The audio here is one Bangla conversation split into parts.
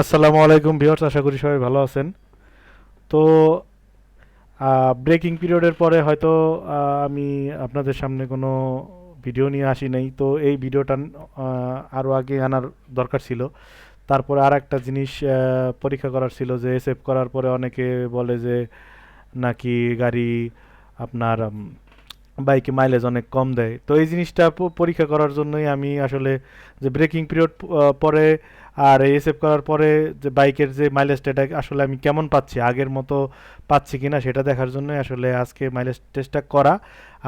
আসসালামু আলাইকুম ভিউয়ার্স, আশা করি সবাই ভালো আছেন। তো ব্রেকিং পিরিয়ডের পরে হয়তো আমি আপনাদের সামনে কোনো ভিডিও নিয়ে আসি নাই। তো এই ভিডিওটা আরও আগে আনার দরকার ছিল। তারপরে আর একটা জিনিস পরীক্ষা করার ছিল যে এসএফ করার পরে অনেকে বলে যে, নাকি গাড়ি আপনার বাইকে মাইলেজ অনেক কম দেয়। তো এই জিনিসটা পরীক্ষা করার জন্যই আমি আসলে যে ব্রেকিং পিরিয়ড পরে আর এসএফ করার পরে যে বাইকের যে মাইলেজটা এটা আসলে আমি কেমন পাচ্ছি, আগের মতো পাচ্ছি কি না সেটা দেখার জন্যই আসলে আজকে মাইলেজ টেস্টটা করা,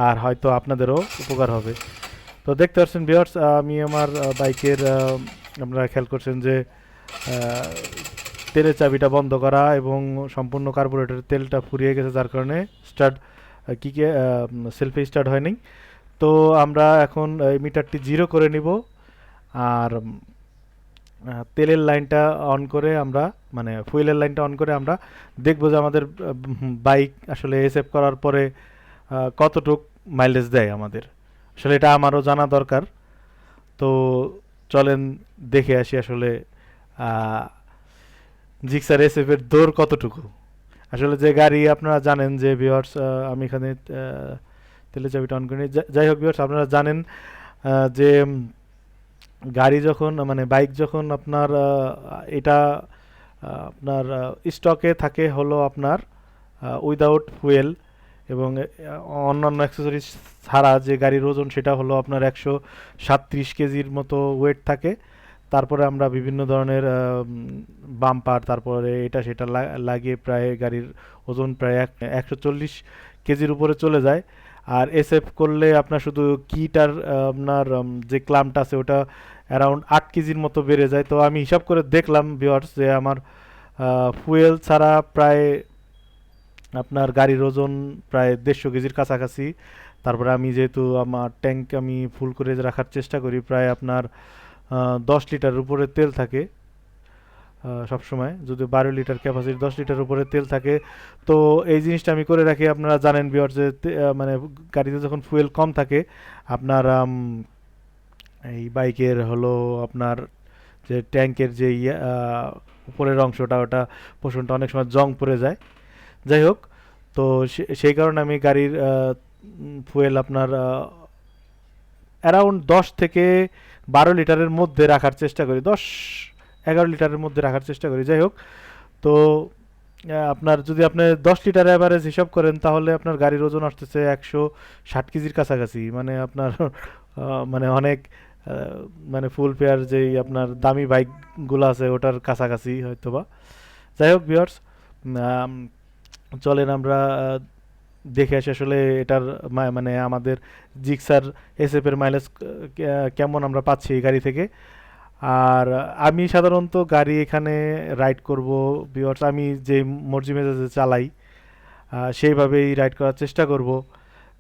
আর হয়তো আপনাদেরও উপকার হবে। তো দেখতে পাচ্ছেন ভিউয়ার্স আমি আমার বাইকের আপনারা খেয়াল করছেন যে তেলের চাবিটা বন্ধ করা এবং সম্পূর্ণ কার্বোরেটরের তেলটা ফুরিয়ে গেছে, যার কারণে স্টার্ট কিকে সেলফি স্টার্ট হয়নি। তো আমরা এখন, এই মিটারটি জিরো করে নিব। আর তেলের লাইনটা অন করে আমরা মানে ফুয়েলের লাইনটা অন করে আমরা দেখব যে আমাদের বাইক আসলে এসএফ করার পরে কতটুক মাইলেজ দেয় আমাদের। আসলে এটা আমারও জানা দরকার। তো চলেন দেখে আসি আসলে জিক্সার এসএফ এর দৌড় কতটুকু। আসলে যে গাড়ি আপনারা জানেন যে ভিওয়ার্স আমি এখানে তেলে তেলের চাবিটা অন করি যাই হোক ভিওয়ার্স আপনারা জানেন যে গাড়ি যখন মানে বাইক যখন আপনার এটা আপনার স্টকে থাকে হলো আপনার উইদাউট ফুয়েল এবং অন্যান্য অ্যাক্সেসরিজ ছাড়া যে গাড়ির ওজন সেটা হলো আপনার একশো সাতত্রিশ কেজির মতো ওয়েট থাকে। তারপরে আমরা বিভিন্ন ধরনের বাম্পার, তারপরে এটা সেটা লাগিয়ে প্রায় গাড়ির ওজন প্রায় এক, একশো চল্লিশ কেজির উপরে চলে যায়। আর এসএফ করলে আপনার শুধু কিটার আপনার যে ক্লামটা আছে ওটা অ্যারাউন্ড আট কেজির মতো বেড়ে যায়। তো আমি হিসাব করে দেখলাম ভিওয়ার্স যে আমার ফুয়েল ছাড়া প্রায় আপনার গাড়ির ওজন প্রায় দেড়শো কেজির কাছাকাছি। তারপরে আমি যেহেতু আমার ট্যাঙ্ক আমি ফুল করে রাখার চেষ্টা করি, প্রায় আপনার দশ লিটার উপরে তেল থাকে সব সময় যদি বারো লিটার ক্যাপাসিটি দশ লিটার উপরে তেল থাকে, তো এই জিনিসটা আমি করে রাখি। আপনারা জানেন বিয়ার যে মানে গাড়িতে যখন ফুয়েল কম থাকে, আপনার এই বাইকের হলো আপনার যে ট্যাঙ্কের যে উপরের অংশটা, ওটা পোষণটা অনেক সময় জং পড়ে যায়। যাই হোক, তো সেই কারণে আমি গাড়ির ফুয়েল আপনার অ্যারাউন্ড দশ থেকে বারো লিটারের মধ্যে রাখার চেষ্টা করি, দশ, এগারো লিটারের মধ্যে রাখার চেষ্টা করি। যাই হোক, তো আপনার যদি আপনি দশ লিটার অ্যাভারেজ হিসাব করেন, তাহলে আপনার গাড়ির ওজন আসতেছে একশো ষাট কেজির কাছাকাছি। মানে আপনার মানে অনেক মানে ফুল পেয়ার যেই আপনার দামি বাইকগুলো আছে, ওটার কাছাকাছি হয়তো বা যাই হোক ভিউয়ার্স চলেন আমরা দেখে আসি আসলে এটার মানে আমাদের জিক্সার এসএফ এর মাইলেজ কেমন আমরা পাচ্ছি এই গাড়ি থেকে। আর আমি সাধারণত গাড়ি এখানে রাইড করব বিয়ার্স আমি যে মর্জি মেজাজে চালাই সেইভাবেই রাইড করার চেষ্টা করব।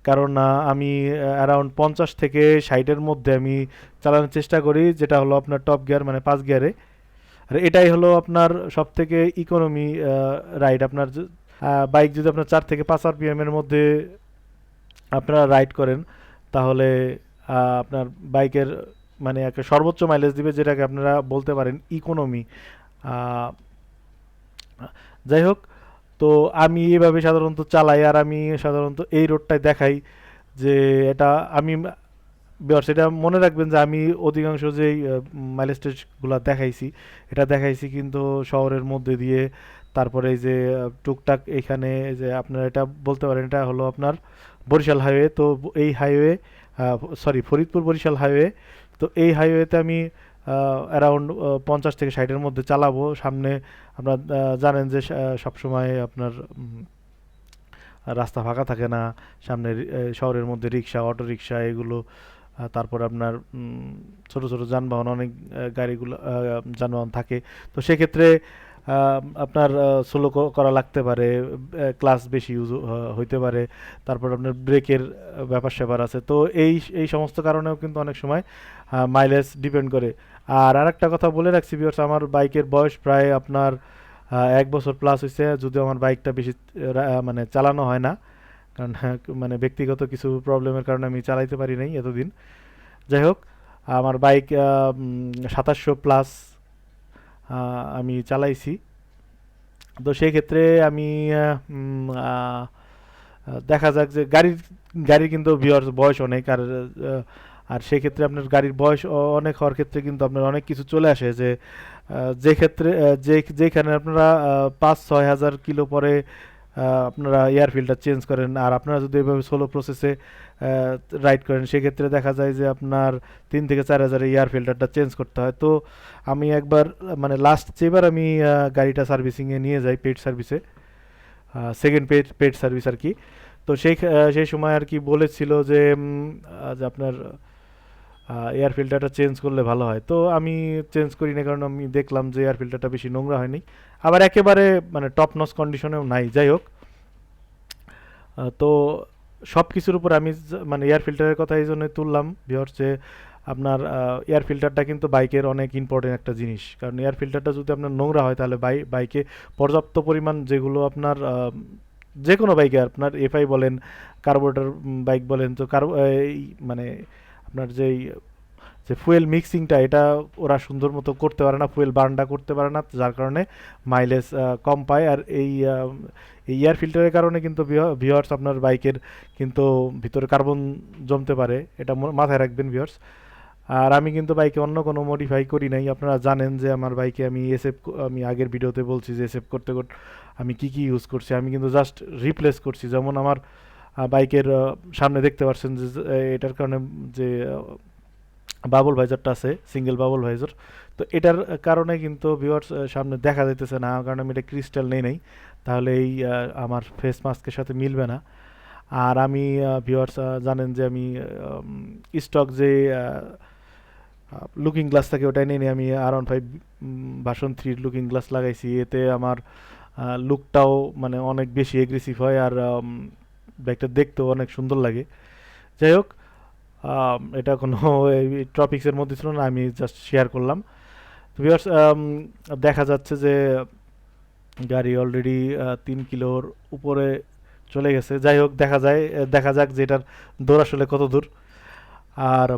কারণ আমি অ্যারাউন্ড পঞ্চাশ থেকে ষাটের মধ্যে আমি চালানোর চেষ্টা করি, যেটা হলো আপনার টপ গিয়ার মানে পাঁচ গিয়ারে আর এটাই হলো আপনার সব থেকে ইকোনমি রাইড আপনার বাইক যদি আপনার চার থেকে পাঁচ আরপিএম এর মধ্যে আপনারা রাইড করেন, তাহলে আপনার বাইকের মানে একটা সর্বোচ্চ মাইলেজ দিবে, যেটাকে আপনারা বলতে পারেন ইকোনমি যাই হোক, তো আমি এভাবে সাধারণত চালাই, আর আমি সাধারণত এই রোডটায় দেখাই যে এটা আমি এটা মনে রাখবেন যে আমি অধিকাংশ যেই মাইলেজ টেস্টগুলো দেখাইছি, এটা দেখাইছি কিন্তু শহরের মধ্যে দিয়ে তারপরে এই যে টুকটাক এখানে যে আপনারা এটা বলতে পারেন, এটা হলো আপনার বরিশাল হাইওয়ে তো এই highway sorry Faridpur Barishal highway তো এই হাইওয়েতে আমি অ্যারাউন্ড পঞ্চাশ থেকে ষাটের মধ্যে চালাবো। সামনে আপনার জানেন যে সবসময় আপনার রাস্তা ফাঁকা থাকে না। সামনে শহরের মধ্যে রিক্সা, অটো রিক্সা, এগুলো তারপর আপনার ছোট ছোট যানবাহন, অনেক গাড়িগুলো যানবাহন থাকে। তো সেক্ষেত্রে আপনার স্লো করা লাগতে পারে ক্লাস বেশি ইউজ হইতে পারে, তারপর আপনার ব্রেকের ব্যাপার স্যাপার আছে। তো এই এই সমস্ত কারণেও কিন্তু অনেক সময় মাইলেজ ডিপেন্ড করে। আর আরেকটা কথা বলে রাখছি বিয়ার্স আমার বাইকের বয়স প্রায় আপনার এক বছর প্লাস হয়েছে যদিও আমার বাইকটা বেশি মানে চালানো হয় না। কারণ মানে ব্যক্তিগত কিছু প্রবলেমের কারণে আমি চালাইতে পারি নাই এতদিন। যাই হোক, আমার বাইক সাতাশশো প্লাস আমি চালাইছি। তো সেই ক্ষেত্রে আমি দেখা যাক যে গাড়ির গাড়ির কিন্তু ভিউয়ার্স বয়স অনেক আর আর সেক্ষেত্রে আপনার গাড়ির বয়স অনেক হওয়ার ক্ষেত্রে কিন্তু আপনার অনেক কিছু চলে আসে যে যে ক্ষেত্রে যে, যেখানে আপনারা পাঁচ, ছয় হাজার কিলো পরে আপনারা এয়ার ফিল্টার চেঞ্জ করেন। আর আপনারা যদি এভাবে সোলো প্রসেসে রাইড করেন, সেক্ষেত্রে দেখা যায় যে আপনার তিন থেকে চার হাজারে এয়ার ফিল্টারটা চেঞ্জ করতে হয়। তো আমি একবার মানে লাস্ট যেবার আমি গাড়িটা সার্ভিসিংয়ে নিয়ে যাই পেড সার্ভিসে সেকেন্ড পেড পেড সার্ভিস আর কি। তো সেই সেই সময় আর কি বলেছিল যে আপনার এয়ার ফিল্টারটা চেঞ্জ করলে ভালো হয়। তো আমি চেঞ্জ করি না কারণ আমি দেখলাম যে এয়ার ফিল্টারটা বেশি নোংরা হয়নি। আবার একেবারে মানে টপ নস কন্ডিশনেও নাই। যাই হোক তো সব কিছুর উপর আমি মানে এয়ার ফিল্টারের কথা এই জন্যই তুললাম ভিওর যে আপনার এয়ার ফিল্টারটা কিন্তু বাইকের অনেক ইম্পর্টেন্ট একটা জিনিস। কারণ এয়ার ফিল্টারটা যদি আপনার নোংরা হয়, তাহলে বাই বাইকে পর্যাপ্ত পরিমাণ যেগুলো আপনার যে কোনো বাইকে আপনার এফআই বলেন কার্বোরেটর বাইক বলেন, তো কার্বো মানে আপনার যেই, যে ফুয়েল মিক্সিংটা এটা ওরা সুন্দর মতো করতে পারে না ফুয়েল বার্নটা করতে পারে না, যার কারণে মাইলেজ কম পায়। আর এই এয়ার ফিল্টারের কারণে কিন্তু ভিওয়ার্স আপনার বাইকের কিন্তু ভিতরে কার্বন জমতে পারে, এটা মাথায় রাখবেন ভিওয়ার্স আর আমি কিন্তু বাইকে অন্য কোনো মডিফাই করি নাই। আপনারা জানেন যে আমার বাইকে আমি এসএফ আমি আগের ভিডিওতে বলছি যে এসএফ করতে করতে আমি কি কি ইউজ করছি, আমি কিন্তু জাস্ট রিপ্লেস করছি। যেমন আমার বাইকের সামনে দেখতে পাচ্ছেন যে এটার কারণে যে বাবল ভাইজারটা আছে সিঙ্গেল বাবল ভাইজার তো এটার কারণে কিন্তু ভিউয়ার্স সামনে দেখা যাইতেছে না, কারণ আমি এটা ক্রিস্টাল নেই নাই, তাহলে এই আমার ফেস মাস্কের সাথে মিলবে না। আর আমি ভিউয়ার্স জানেন যে আমি স্টক যে লুকিং গ্লাস থাকে ওটাই নিয়ে নিই, আমি আর ওয়ান ফাইভ ভার্সন থ্রির লুকিং গ্লাস লাগাইছি, এতে আমার লুকটাও মানে অনেক বেশি এগ্রেসিভ হয়, আর ব্যাগটা দেখতেও অনেক সুন্দর লাগে। যাই হোক এটা কোনো টপিক্সের মধ্যে ছিল না, আমি জাস্ট শেয়ার করলাম। তো দেখা যাচ্ছে যে গাড়ি অলরেডি তিন কিলোর উপরে চলে গেছে। যাই হোক দেখা যায় দেখা যাক যে এটার দৌড় আসলে কত দূর। আর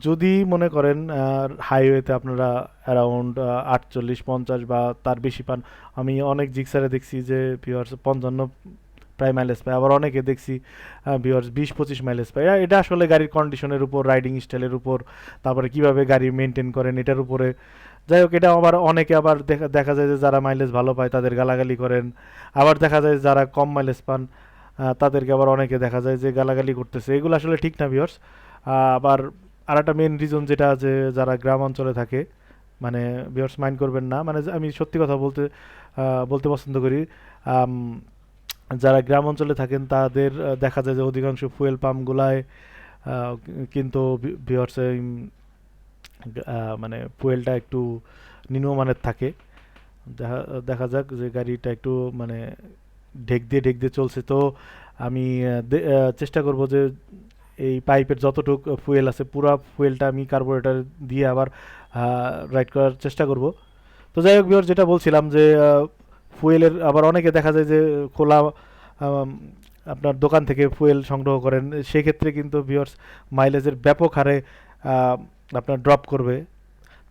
যদি মনে করেন হাইওয়েতে আপনারা অ্যারাউন্ড আটচল্লিশ, পঞ্চাশ বা তার বেশি পান, আমি অনেক জিক্সারে দেখছি যে ভিউয়ার্স পঞ্চান্ন প্রায় মাইলেজ পায়, আবার অনেকে দেখছি ভিউয়ার্স বিশ, পঁচিশ মাইলেজ পায়। এটা- আসলে গাড়ির কন্ডিশনের উপর রাইডিং স্টাইলের উপর, তারপরে কীভাবে গাড়ি মেনটেন করেন, এটার উপরে। যাই হোক, এটা আবার অনেকে আবার দেখা দেখা যায় যে যারা মাইলেজ ভালো পায়, তাদের গালাগালি করেন। আবার দেখা যায় যারা কম মাইলেজ পান তাদেরকে আবার অনেকে দেখা যায় যে গালাগালি করতেছে। এগুলো আসলে ঠিক না ভিউয়ার্স আবার আর একটা মেন রিজন যেটা যে যারা গ্রাম অঞ্চলে থাকে মানে বিয়ার্স মাইন্ড করবেন না মানে আমি সত্যি কথা বলতে বলতে পছন্দ করি যারা গ্রাম অঞ্চলে থাকেন তাদের দেখা যায় যে অধিকাংশ ফুয়েল পাম্পগুলায় কিন্তু ভিউয়ার্স মানে ফুয়েলটা একটু নিম্নমানের থাকে। দেখা দেখা যাক যে গাড়িটা একটু মানে ঢেক দিয়ে ঢেক দিয়ে চলছে। তো আমি চেষ্টা করব যে এই পাইপের যতটুক ফুয়েল আছে, পুরো ফুয়েলটা আমি কার্বোরেটার দিয়ে আবার রাইড করার চেষ্টা করব। তো যাই হোক বিহর যেটা বলছিলাম যে ফুয়েলের আবার অনেকে দেখা যায় যে, খোলা আপনার দোকান থেকে ফুয়েল সংগ্রহ করেন, সেক্ষেত্রে কিন্তু ভিওর্স মাইলেজের ব্যাপক হারে আপনার ড্রপ করবে।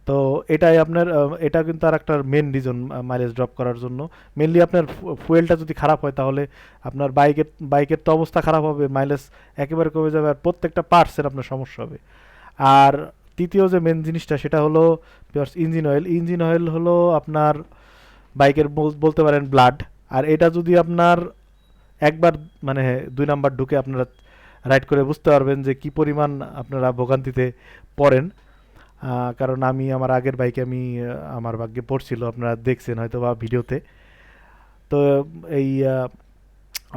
তো এটাই আপনার এটা কিন্তু আর একটা মেন রিজন মাইলেজ ড্রপ করার জন্য। মেনলি আপনার ফুয়েলটা যদি খারাপ হয় তাহলে আপনার বাইকের বাইকের তো অবস্থা খারাপ হবে মাইলেজ একেবারে কমে যাবে আর প্রত্যেকটা পার্টসের আপনার সমস্যা হবে। আর তৃতীয় যে মেন জিনিসটা সেটা হলো ইঞ্জিন অয়েল ইঞ্জিন অয়েল হলো আপনার বাইকের বল- বলতে পারেন ব্লাড আর এটা যদি আপনার একবার মানে দুই নাম্বার ঢুকে আপনারা রাইড করে বুঝতে পারবেন যে কি পরিমাণ আপনারা ভোগান্তিতে পড়েন। কারণ আমি আমার আগের বাইকে আমি আমার ভাগ্যে পড়ছিল, আপনারা দেখছেন হয়তো বা ভিডিওতে। তো, এই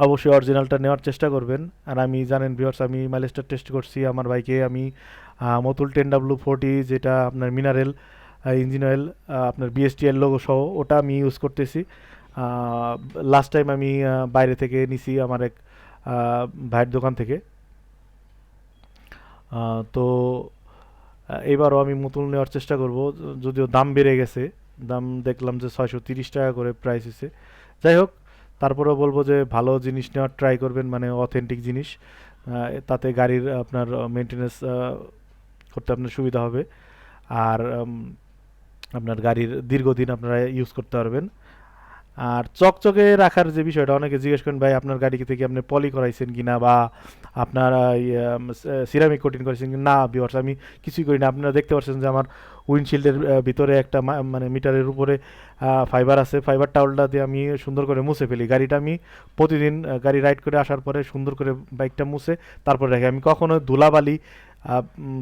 অবশ্যই অরিজিনালটা নেওয়ার চেষ্টা করবেন। আর আমি, জানেন ভিউয়ার্স আমি মাইলেজটা টেস্ট করছি। আমার বাইকে আমি মতুল টেন ডাব্লু ফোরটি যেটা আপনার মিনারেল ইঞ্জিন অয়েল আপনার বিএসটিএল লোগো সহ, ওটা আমি ইউজ করতেছি। লাস্ট টাইম আমি বাইরে থেকে নিছি আমার এক ভাইয়ের দোকান থেকে। তো এবারও আমি নতুন নেওয়ার চেষ্টা করব, যদিও দাম বেড়ে গেছে। দাম দেখলাম যে ছয়শো তিরিশ টাকা করে প্রাইস হয়েছে যাই হোক, তারপরেও বলব যে ভালো জিনিস নেওয়ার ট্রাই করবেন মানে অথেন্টিক জিনিস। তাতে গাড়ির আপনার মেনটেনেন্স করতে আপনার সুবিধা হবে। আর আপনার গাড়ির দীর্ঘদিন আপনারা ইউজ করতে পারবেন। আর চকচকে রাখার যে বিষয়টা, অনেকে জিজ্ঞেস করেন, ভাই, আপনার গাড়ি থেকে আপনি পলি করাইছেন কিনা বা আপনার সিরামিক কোটিং করেছেন না? বিওর্স আমি কিছুই করি না। আপনারা দেখতে পাচ্ছেন যে আমার উইন্ডশিল্ডের ভিতরে একটা মানে মিটারের উপরে ফাইবার আছে। ফাইবার টাওয়ালটা দিয়ে আমি সুন্দর করে মুছে ফেলি। গাড়িটা আমি প্রতিদিন গাড়ি রাইড করে আসার পরে সুন্দর করে বাইকটা মুছে, তারপর রাখি। আমি কখনো ধুলাবালি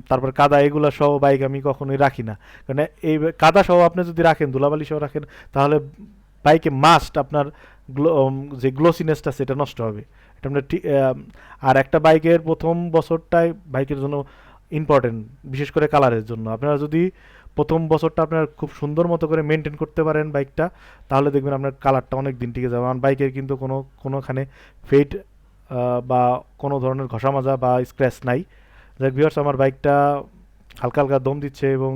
তারপর কাদা, এগুলো সহ বাইক আমি কখনোই রাখি না। কারণ এই কাদা সহ আপনি যদি রাখেন ধুলাবালি সহ রাখেন, তাহলে বাইকে মাস্ট আপনার যে গ্লোসিনেসটা সেটা নষ্ট হবে। এটা আপনার আর একটা বাইকের প্রথম বছরটাই বাইকের জন্য ইম্পর্টেন্ট বিশেষ করে কালারের জন্য। আপনারা যদি প্রথম বছরটা আপনার খুব সুন্দর মতো করে মেনটেন করতে পারেন বাইকটা, তাহলে দেখবেন আপনার কালারটা অনেক দিন টিকে যাবে। আমার বাইকের কিন্তু কোনো, কোনোখানে ফেড বা কোনো ধরনের ঘষা মাজা বা স্ক্র্যাচ নাই। যাক ভিউয়ার্স আমার বাইকটা হালকা হালকা দম দিচ্ছে এবং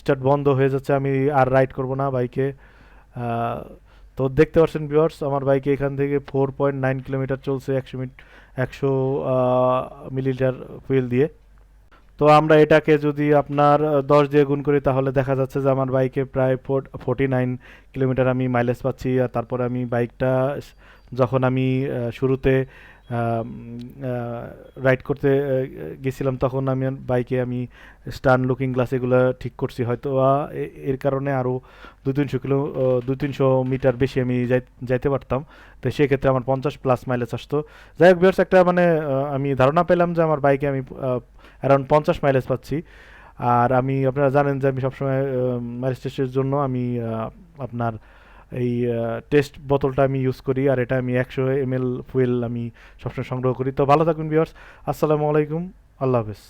স্টার্ট বন্ধ হয়ে যাচ্ছে, আমি আর রাইড করব না বাইকে। তো দেখতে পাচ্ছেন ভিউয়ার্স আমার বাইকে এখান থেকে ফোর পয়েন্ট নাইন কিলোমিটার চলছে একশো মিনিট একশো মিলিলিটার ফুয়েল দিয়ে। তো আমরা এটাকে যদি আপনার দশ দিয়ে গুণ করি, তাহলে দেখা যাচ্ছে যে আমার বাইকে প্রায় ফোর ফোর্টি নাইন কিলোমিটার আমি মাইলেজ পাচ্ছি। আর তারপরে আমি বাইকটা যখন আমি শুরুতে রাইড করতে গেছিলাম তখন আমি বাইকে আমি স্টান লুকিং গ্লাস এগুলো ঠিক করছি। হয়তো এর কারণে আরও দু তিনশো কিলো দু তিনশো মিটার বেশি আমি যাই- যাইতে পারতাম। তো সেক্ষেত্রে আমার পঞ্চাশ প্লাস মাইলেজ আসতো। যাই হোক ভিউয়ার্স একটা মানে আমি ধারণা পেলাম যে আমার বাইকে আমি অ্যারাউন্ড পঞ্চাশ মাইলেজ পাচ্ছি। আর আমি, আপনারা জানেন যে আমি সবসময় মাইলেজ টেস্টের জন্য আমি আপনার এই টেস্ট বোতলটা আমি ইউজ করি আর এটা আমি একশো এম এল ফুয়েল আমি সবসময় সংগ্রহ করি। তো ভালো থাকুন ভিউয়ার্স আসসালামু আলাইকুম, আল্লাহ হাফেজ।